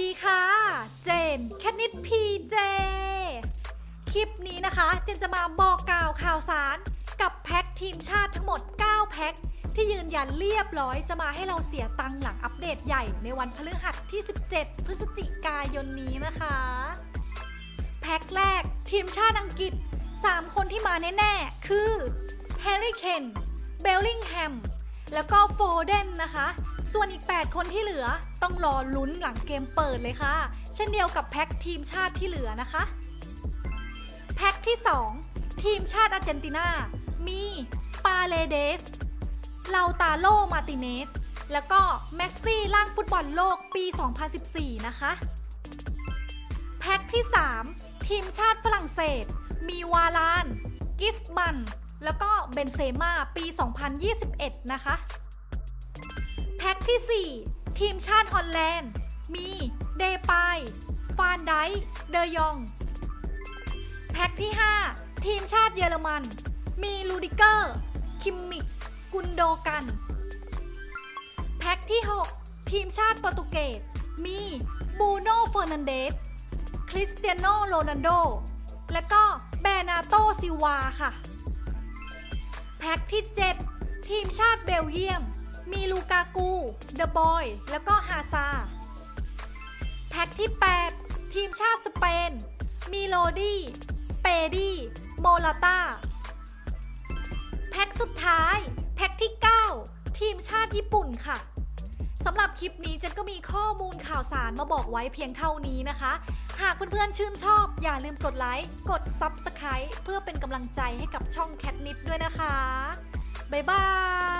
ดีค่ะ เจนแคนิดพีเจ คลิปนี้นะคะ เจนจะมาบอกกล่าวข่าวสาร กับแพ็คทีมชาติทั้งหมด 9 แพ็คที่ยืนยันเรียบร้อยจะมาให้เราเสียตังค์หลังอัปเดตใหญ่ในวันพฤหัสที่ 17 พฤศจิกายนนี้นะคะ แพ็คแรกทีมชาติอังกฤษ 3 คนที่มาแน่ ๆ คือแฮร์รี่เคนเบลลิงแฮมแล้วก็โฟเดนนะคะ ส่วนอีก 8 คนที่เหลือต้องรอลุ้นหลังเกมเปิดเลยค่ะ เช่นเดียวกับแพ็คทีมชาติที่เหลือนะคะ แพ็คที่ 2 ทีมชาติอาร์เจนตินา มีปาเลเดสลาตาโลมาติเนส แล้วก็แมสซี่ล่างฟุตบอลโลกปี 2014 นะคะ แพ็คที่ 3 ทีมชาติฝรั่งเศส มีวาลาน กิสมัน แล้วก็เบนเซม่าปี 2021 นะคะแพ็ค ที่ 4 ทีมชาติฮอลแลนด์ มีเดปายฟานไดเดยอง แพ็คที่ 5 ทีมชาติเยอรมัน มีลูดิเกอร์ คิมมิก กุนโดกัน แพ็คที่ 6 ทีมชาติโปรตุเกส มีบูโน่เฟอร์นันเดส คริสเตียโนโรนัลโด และก็แบร์นาโตซิวาค่ะ แพ็คที่ 7 ทีมชาติเบลเยียม มีลูกากูเดอะบอย แล้วก็ฮาซา แพ็คที่ 8 ทีมชาติสเปน มีโลดี้ เปดี้ โมลาตาแพ็คสุดท้าย แพ็คที่ 9 ทีมชาติญี่ปุ่นค่ะสำหรับคลิปนี้เจนก็มีข้อมูลข่าวสารมาบอกไว้เพียงเท่านี้นะคะ หากเพื่อนๆชื่นชอบ อย่าลืมกดไลค์ กด Subscribe เพื่อเป็นกำลังใจให้กับช่องแคทนิดด้วยนะคะ บ๊ายบาย